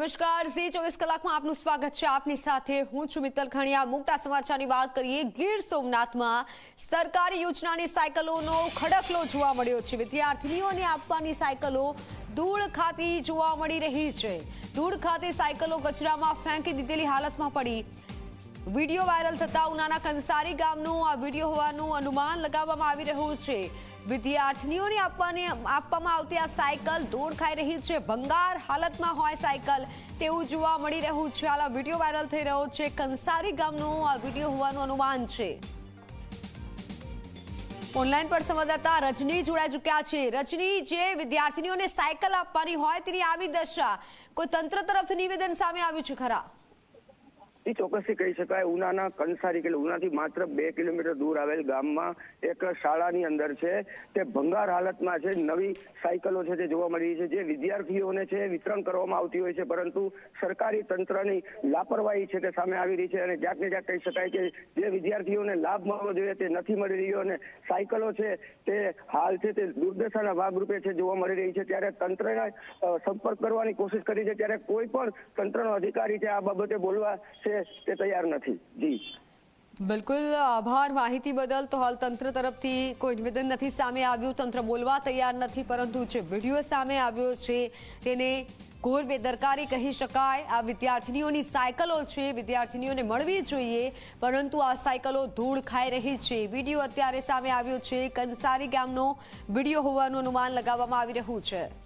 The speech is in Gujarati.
નમસ્કાર. ઝી ચોવીસ કલાકમાં આપનું સ્વાગત છે. આપની સાથે હું છું મિત્તલ ખણિયા. મોટા સમાચારની વાત કરીએ. ગીર સોમનાથમાં સરકારી યોજનાની સાયકલોનો ખડકલો જોવા મળ્યો છે. વિદ્યાર્થીનીઓને આપવાની સાયકલો ધૂળ ખાતી જોવા મળી રહી છે. ધૂળ ખાતી સાયકલો કચરામાં ફેંકી દીધેલી હાલતમાં પડી. વીડિયો વાયરલ થતા ઉનાના કંસારી ગામનું આ વીડિયો હોવાનું અનુમાન લગાવવામાં આવી રહ્યું છે. વિદ્યાર્થીનીઓને આપવાની આપવામાં આવતી આ સાયકલ ધૂળ ખાઈ રહી છે. ભંગાર હાલતમાં હોય સાયકલ. તેવું જોવા મળી રહ્યું છે. હાલ વીડિયો વાયરલ થઈ રહ્યો છે. કંસારી ગામનું આ વીડિયો હોવાનું અનુમાન છે. ઓનલાઈન પર સંવાદદાતા રજની જોડાઈ ચૂક્યા છે. રજની, જે વિદ્યાર્થીનીઓને સાયકલ આપવાની હોય તેની આવી દશા, કોઈ તંત્ર તરફથી નિવેદન સામે આવ્યું છે ખરા? એ ચોક્કસથી કહી શકાય. ઉનાના કંસારી એટલે ઉનાથી માત્ર બે કિલોમીટર દૂર આવેલ ગામમાં એક શાળાની અંદર છે તે ભંગાર હાલતમાં છે. નવી સાયકલો છે તે જોવા મળી છે. જે વિદ્યાર્થીઓને છે વિતરણ કરવામાં આવતી હોય છે. પરંતુ સરકારી તંત્રની લાપરવાહી છે તે સામે આવી રહી છે અને ક્યાંક ને કહી શકાય કે જે વિદ્યાર્થીઓને લાભ મળવો જોઈએ તે નથી મળી રહ્યો અને સાયકલો છે તે હાલ છે તે દુર્દશાના ભાગરૂપે છે જોવા મળી રહી છે. ત્યારે તંત્રને સંપર્ક કરવાની કોશિશ કરી છે. ત્યારે કોઈ પણ તંત્રનો અધિકારી છે આ બાબતે બોલવા તે તૈયાર નથી. જી. બિલકુલ, આભાર. માહિતી બદલ તો હાલ તંત્ર તરફથી કોઈ નિવેદન નથી સામે આવ્યું. તંત્ર બોલવા તૈયાર નથી, પરંતુ જે વીડિયો સામે આવ્યો છે તેને ઘોર બેદરકારી કહી શકાય. આ વિદ્યાર્થીનીઓની સાયકલો છે, વિદ્યાર્થીનીઓને મળવી જોઈએ, પરંતુ આ સાયકલો ધૂળ ખાઈ રહી છે. વીડિયો અત્યારે સામે આવ્યો છે. કંસારી ગામનો વીડિયો હોવાનું અનુમાન લગાવવામાં આવી રહ્યું છે.